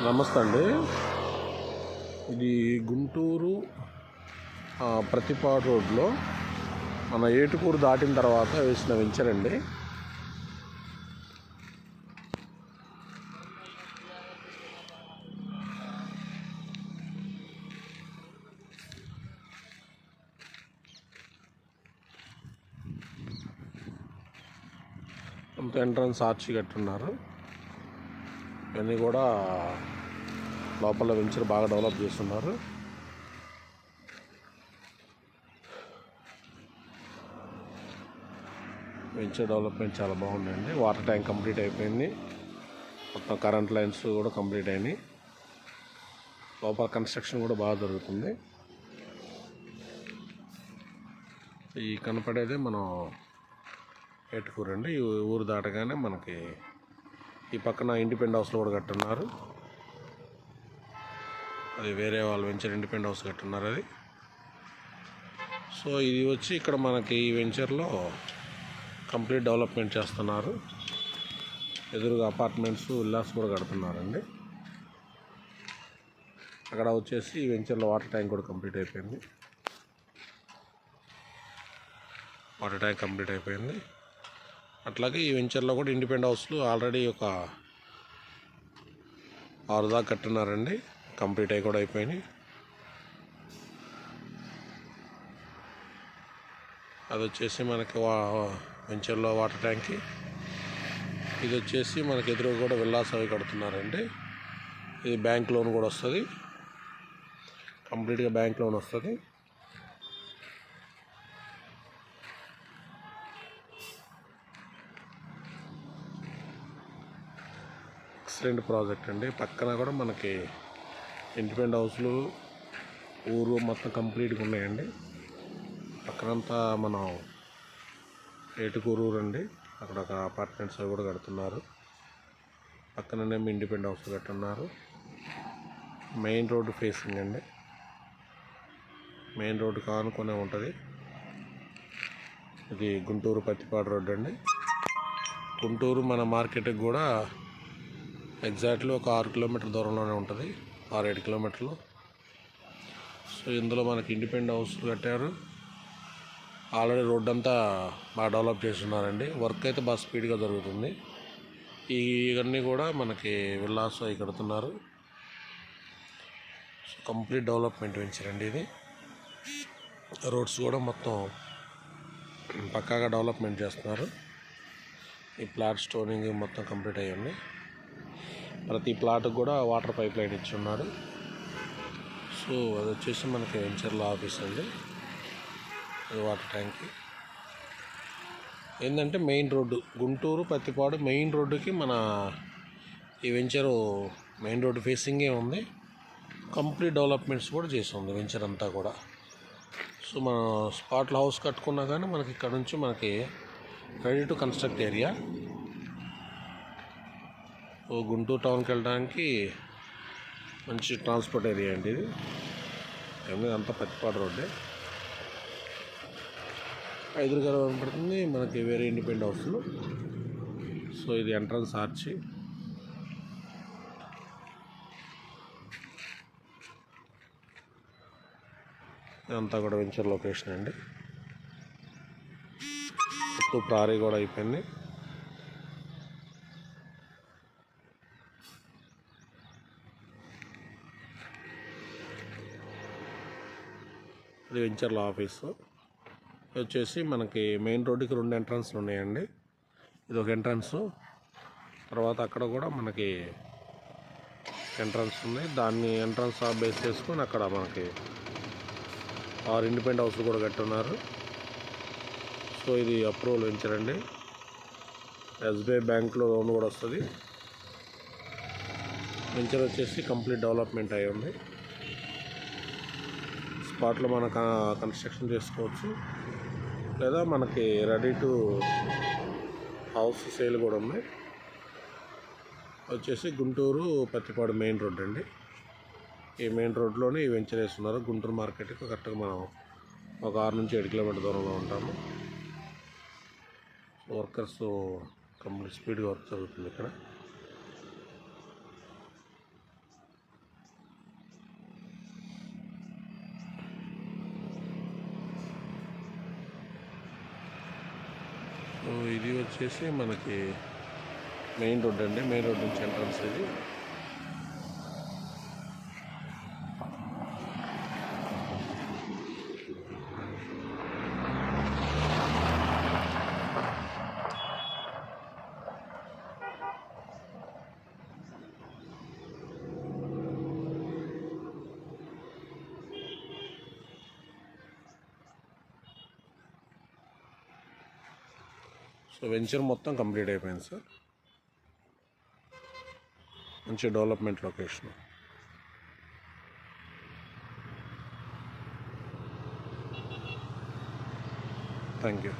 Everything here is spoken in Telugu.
నమస్తే అండి ఇది గుంటూరు ఆ, ప్రతిపాడు రోడ్లో మన ఏటుకూరు దాటిన తర్వాత వేసిన వెంచర్ అండి. ఎంట్రన్స్ ఆర్చి కట్టున్నారు. ఇవన్నీ కూడా లోపల వెంచర్ బాగా డెవలప్ చేస్తున్నారు. వెంచర్ డెవలప్మెంట్ చాలా బాగుందండి. వాటర్ ట్యాంక్ కంప్లీట్ అయిపోయింది. మొత్తం కరెంట్ లైన్స్ కూడా కంప్లీట్ అయినాయి. లోపల కన్స్ట్రక్షన్ కూడా బాగా జరుగుతుంది. ఈ కనపడేదే మనం ఏటుకూరు ఈ ఊరు దాటగానే మనకి ఈ పక్కన ఇండిపెండెంట్ హౌస్లో కూడా కట్టున్నారు. అది వేరే వాళ్ళు వెంచర్ ఇండిపెండ్ హౌస్ కట్టున్నారు అది. సో ఇది వచ్చి ఇక్కడ మనకి ఈ వెంచర్లో కంప్లీట్ డెవలప్మెంట్ చేస్తున్నారు. ఎదురుగా అపార్ట్మెంట్స్ విల్లాస్ కూడా కడుతున్నారండి. అక్కడ వచ్చేసి ఈ వెంచర్లో వాటర్ ట్యాంక్ కూడా కంప్లీట్ అయిపోయింది. వాటర్ ట్యాంక్ కంప్లీట్ అయిపోయింది. అట్లాగే ఈ వెంచర్లో కూడా ఇండిపెండ్ హౌస్లు ఆల్రెడీ ఒక ఆరు దాకా కట్టున్నారండి. కంప్లీట్ అయి కూడా అయిపోయినాయి. అది వచ్చేసి మనకి వా వెంచర్లో వాటర్ ట్యాంక్కి ఇది వచ్చేసి మనకి ఎదురు కూడా విల్లాస్ అవి కడుతున్నారండి. ఇది బ్యాంక్ లోన్ కూడా వస్తుంది. కంప్లీట్గా బ్యాంక్ లోన్ వస్తుంది. ఎక్సలెంట్ ప్రాజెక్ట్ అండి. పక్కన కూడా మనకి ఇండిపెండ్ హౌస్లు ఊరు మొత్తం కంప్లీట్గా ఉన్నాయండి. పక్కనంతా మనం ఏటుకూరు ఊరు అండి అక్కడ ఒక అపార్ట్మెంట్స్ అవి కూడా కడుతున్నారు. పక్కననే ఇండిపెండ్ హౌస్ కట్టున్నారు. మెయిన్ రోడ్డు ఫేసింగ్ అండి. మెయిన్ రోడ్డు కానుకొనే ఉంటుంది. ఇది గుంటూరు పత్తిపాడు రోడ్డు అండి. గుంటూరు మన మార్కెట్కి కూడా ఎగ్జాక్ట్లీ ఒక ఆరు కిలోమీటర్ దూరంలోనే ఉంటుంది. ఆరేడు ఏడు కిలోమీటర్లు. సో ఇందులో మనకి ఇండిపెండెంట్ హౌస్ కట్టారు. ఆల్రెడీ రోడ్ అంతా బాగా డెవలప్ చేస్తున్నారండి. వర్క్ అయితే బాగా స్పీడ్గా జరుగుతుంది. ఈ ఇవన్నీ కూడా మనకి విల్లాస్ అవి కడుతున్నారు. సో కంప్లీట్ డెవలప్మెంట్ పెంచారండి ఇది. రోడ్స్ కూడా మొత్తం పక్కాగా డెవలప్మెంట్ చేస్తున్నారు. ఈ ప్లాట్ స్టోనింగ్ మొత్తం కంప్లీట్ అయ్యింది. ప్రతి ప్లాట్కి కూడా వాటర్ పైప్ లైన్ ఇచ్చి సో అది వచ్చేసి మనకి వెంచర్ల ఆఫీస్ అండి. అది వాటర్ ట్యాంక్. ఏంటంటే main road Guntur Pattipadu main రోడ్డుకి మన ఈ వెంచరు మెయిన్ రోడ్డు ఫేసింగే ఉంది. కంప్లీట్ డెవలప్మెంట్స్ కూడా చేసి ఉంది వెంచర్ అంతా కూడా. సో మనం స్పాట్లో హౌస్ కట్టుకున్నా కానీ మనకి ఇక్కడ నుంచి మనకి ready to construct area. Guntur టౌన్కి వెళ్ళడానికి మంచి ట్రాన్స్పోర్ట్ ఏరియా అండి ఇది. ఏమి అంతా పత్తిపాడు రోడ్డే. ఎదురుగా కనపడుతుంది మనకి వేరే ఇండిపెండెంట్ హౌస్లు సో ఇది ఎంట్రన్స్ ఆర్చి ఇదంతా కూడా వెంచర్ లొకేషన్ అండి. చుట్టూ ప్రారీ కూడా అయిపోయింది. ఇది వెంచర్ల ఆఫీసు. వచ్చేసి మనకి మెయిన్ రోడ్డుకి రెండు ఎంట్రన్స్లు ఉన్నాయండి. ఇది ఒక ఎంట్రన్స్. తర్వాత అక్కడ కూడా మనకి ఎంట్రన్స్ ఉంది దాన్ని ఎంట్రన్స్ బేస్ చేసుకొని అక్కడ మనకి ఆరు ఇండిపెండెంట్ హౌస్లు కూడా కట్టున్నారు. సో ఇది అప్రూవల్ వెంచర్ అండి. ఎస్బీఐ బ్యాంక్లో లోన్ కూడా వస్తుంది. వెంచర్ వచ్చేసి కంప్లీట్ డెవలప్మెంట్ అయి ఉంది స్పాట్లో మన కన్స్ట్రక్షన్ చేసుకోవచ్చు. లేదా మనకి రెడీ టు హౌస్ సేల్ కూడా ఉంది వచ్చేసి గుంటూరు పత్తిపాడు మెయిన్ రోడ్ అండి. ఈ మెయిన్ రోడ్లోనే ఈ వెంచర్ వేస్తున్నారు. గుంటూరు మార్కెట్కి కరెక్ట్గా మనం ఒక ఆరు నుంచి ఏడు కిలోమీటర్ దూరంలో ఉంటాము. వర్కర్స్ కంప్లీట్ స్పీడ్గా వర్క్ జరుగుతుంది ఇక్కడ. ఇది వచ్చేసి మనకి మెయిన్ రోడ్ అండి మెయిన్ రోడ్ నుంచి ఎంట్రన్స్ ఇది. సో వెంచర్ మొత్తం కంప్లీట్ అయిపోయింది సార్. మంచి డెవలప్మెంట్ లొకేషన్. Thank you